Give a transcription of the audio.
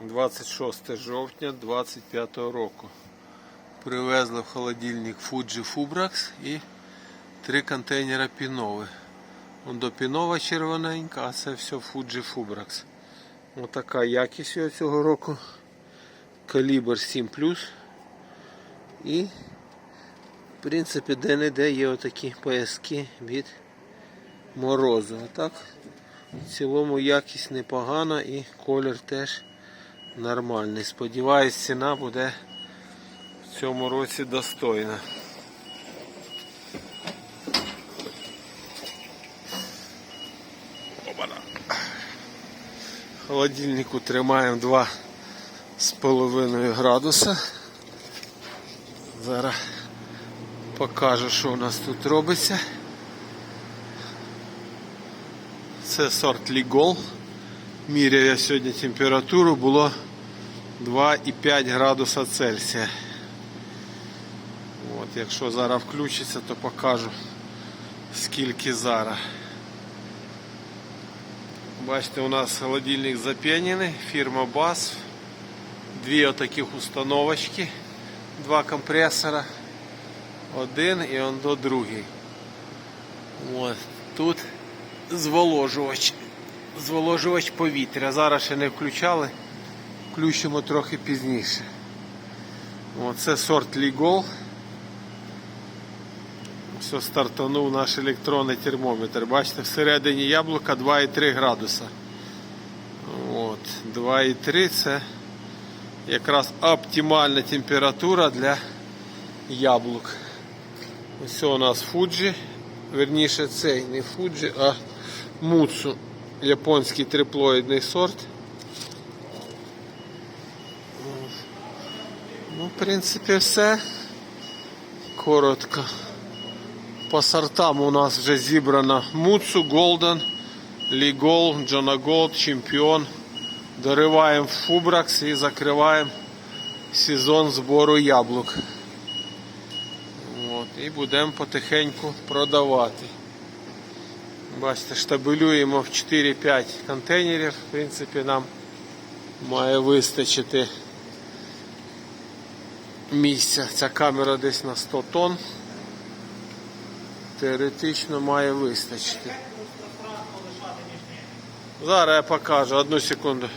26 жовтня 25 року. Привезли в холодильник Fuji Fubrax і три контейнера пінови. До пінова червоненька, а це все Fuji Fubrax. Отака якість його цього року. Калібр 7 І в принципі де-не-де є отакі пояски від морозу. А так в цілому якість непогана і колір теж нормальний. Сподіваюсь, ціна буде в цьому році достойна. Холодильнику тримаємо 2 з половиною градуса. Зараз покажу, що у нас тут робиться. Це сорт Лігол. Міряю я сьогодні температуру, було 2,5 градуса Цельсія. От, якщо зараз включиться, то покажу скільки зараз. Бачите, у нас холодильник запенений, фірма BASF. Дві отаких установочки, два компресора, один і он до другий. От, тут зволожувач. Зволожувач повітря. Зараз ще не включали. Включимо трохи пізніше. Оце сорт Лігол. Все стартанув наш електронний термометр. Бачите, всередині яблука 2,3 градуса. От, 2,3 це якраз оптимальна температура для яблук. Ось у нас Фуджі. Верніше цей не Фуджі, а Муцу. Японський триплоїдний сорт. Ну, в принципі, все. Коротко. По сортам у нас вже зібрано Муцу, Голден, Лігол, Джона Голд, Чемпіон. Дориваємо Фубракс і закриваємо сезон збору яблук. От, і будемо потихеньку продавати. Бачите, штабелюємо в 4-5 контейнерів. В принципі, нам має вистачити місця. Ця камера десь на 100 тонн. Теоретично має вистачити. Зараз я покажу, одну секунду.